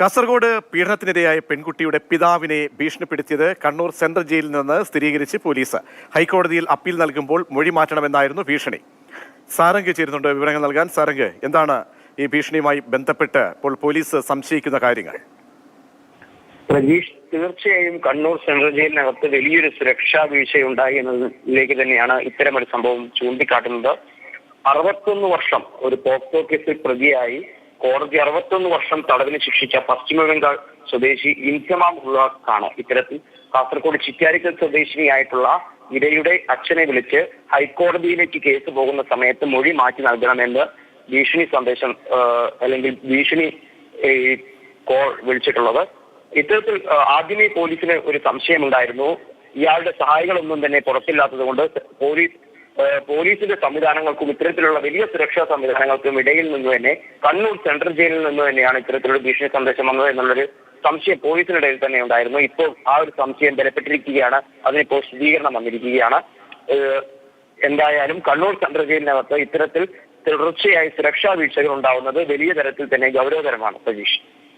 കാസർഗോഡ് പീഡനത്തിനിരയായ പെൺകുട്ടിയുടെ പിതാവിനെ ഭീഷണിപ്പെടുത്തിയത് കണ്ണൂർ സെൻട്രൽ ജയിലിൽ നിന്ന് സ്ഥിരീകരിച്ച് പോലീസ്. ഹൈക്കോടതിയിൽ അപ്പീൽ നൽകുമ്പോൾ മൊഴി മാറ്റണമെന്നായിരുന്നു ഭീഷണി. സാരംഗ് ചേരുന്നുണ്ട് വിവരങ്ങൾ നൽകാൻ. സാരംഗ് എന്താണ് ഈ ഭീഷണിയുമായി ബന്ധപ്പെട്ട് ഇപ്പോൾ പോലീസ് സംശയിക്കുന്ന കാര്യങ്ങൾ? പ്രതീഷ് തീർച്ചയായും കണ്ണൂർ സെൻട്രൽ ജയിലിനകത്ത് വലിയൊരു സുരക്ഷാ വീഴ്ചയുണ്ടായി എന്നതിലേക്ക് തന്നെയാണ് ഇത്തരമൊരു സംഭവം ചൂണ്ടിക്കാട്ടുന്നത്. അറുപത്തൊന്ന് വർഷം ഒരു പോക്സോ കേസിൽ പ്രതിയായി. കോടതി അറുപത്തൊന്ന് വർഷം തടവിന് ശിക്ഷിച്ച പശ്ചിമ ബംഗാൾ സ്വദേശി ഇൻസമാം ഉള്ളാഖാണ് ഇത്തരത്തിൽ കാസർഗോഡ് ചിറ്റാരിക്കൽ സ്വദേശിനിയായിട്ടുള്ള ഇരയുടെ അച്ഛനെ വിളിച്ച് ഹൈക്കോടതിയിലേക്ക് കേസ് പോകുന്ന സമയത്ത് മൊഴി മാറ്റി നൽകണമെന്ന് ഭീഷണി സന്ദേശം അല്ലെങ്കിൽ ഭീഷണി കോൾ വിളിച്ചിട്ടുള്ളത്. ഇത്തരത്തിൽ ആദ്യമേ പോലീസിന് ഒരു സംശയമുണ്ടായിരുന്നു. ഇയാളുടെ സഹായികളൊന്നും തന്നെ പുറത്തില്ലാത്തത് കൊണ്ട് പോലീസ് പോലീസിന്റെ സംവിധാനങ്ങൾക്കും ഇത്തരത്തിലുള്ള വലിയ സുരക്ഷാ സംവിധാനങ്ങൾക്കും ഇടയിൽ നിന്ന് തന്നെ കണ്ണൂർ സെൻട്രൽ ജയിലിൽ നിന്ന് തന്നെയാണ് ഇത്തരത്തിലുള്ള ഭീഷണി സന്ദേശം വന്നത് എന്നുള്ളൊരു സംശയം പോലീസിനിടയിൽ തന്നെ ഉണ്ടായിരുന്നു. ഇപ്പോൾ ആ ഒരു സംശയം ബലപ്പെട്ടിരിക്കുകയാണ്. അതിനിപ്പോൾ സ്ഥിരീകരണം വന്നിരിക്കുകയാണ്. എന്തായാലും കണ്ണൂർ സെൻട്രൽ ജയിലിനകത്ത് ഇത്തരത്തിൽ തുടർച്ചയായി സുരക്ഷാ വീഴ്ചകൾ ഉണ്ടാവുന്നത് വലിയ തരത്തിൽ തന്നെ ഗൗരവതരമാണ്. സതീഷ്